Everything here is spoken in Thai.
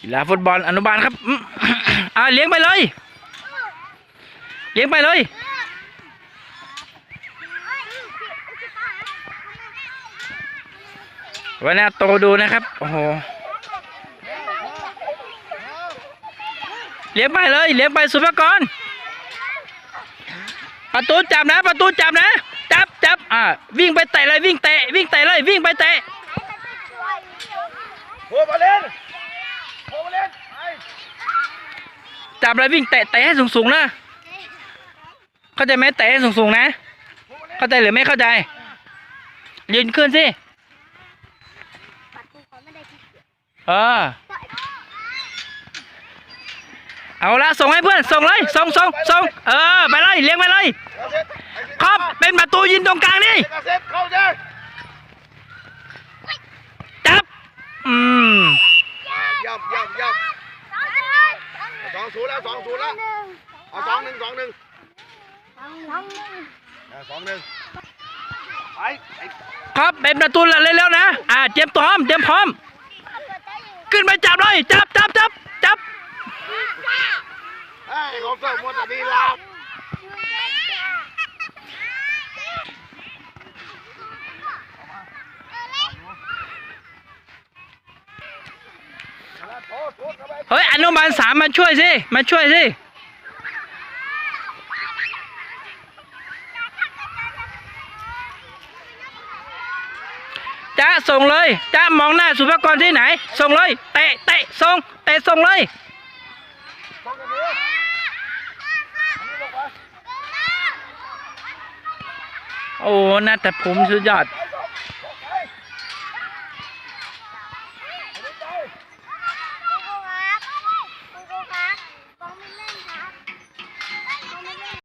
กีฬาฟุตบอลอนุบาลครับอ่าเลี้ยงไปเลย เลี้ยงไปเลย วันนี้โตดูนะครับ โอ้โห เลี้ยงไปเลย เลี้ยงไปสุภกร ประตูจับนะ ประตูจับนะ จับจับอ่า วิ่งไปเตะเลย วิ่งเตะ วิ่งเตะเลย วิ่งไปเตะโอ้มาเล่นโอ้มาเล่นไป จับเลยวิ่งเตะเตะให้สูงสูงๆนะเข้าใจไหมเตะให้สูงสูงๆนะ เข้าใจหรือไม่เข้าใจ ยืนขึ้นสิเออเอาละส่งให้เพื่อนส่งเลยส่งส่งส่งเออไปเลยเลี้ยงไปเลยเอาเสร็จไอ้สิครับเป็นประตูยิงตรงกลางนี่เอาเสร็จเข้าเจ้จับอืมย่ำย่ำย่ำสอง ศูนย์แล้วสองศูนย์แล้วเอาสองหนึ่งสองหนึ่งเอาสองหนึ่งไปไอ้ครับเป็นประตูเร็วๆนะ อ่าเตรียมพร้อมเตรียมพร้อม ขึ้นไปจับเลย จับจับจับจับไอ้ของเจ้ามัวแต่ดีลาวโทษโทษ เฮ้ยอนุบาลสามมาช่วยสิ มาช่วยสิ จ้าส่งเลย จ้ามองหน้าสุภกรที่ไหน ส่งเลย เตะ เตะ ส่ง เตะ ส่งเลยสองนาทีอันนี้ลงไปโอ้น่าแต่ผมสุดยอด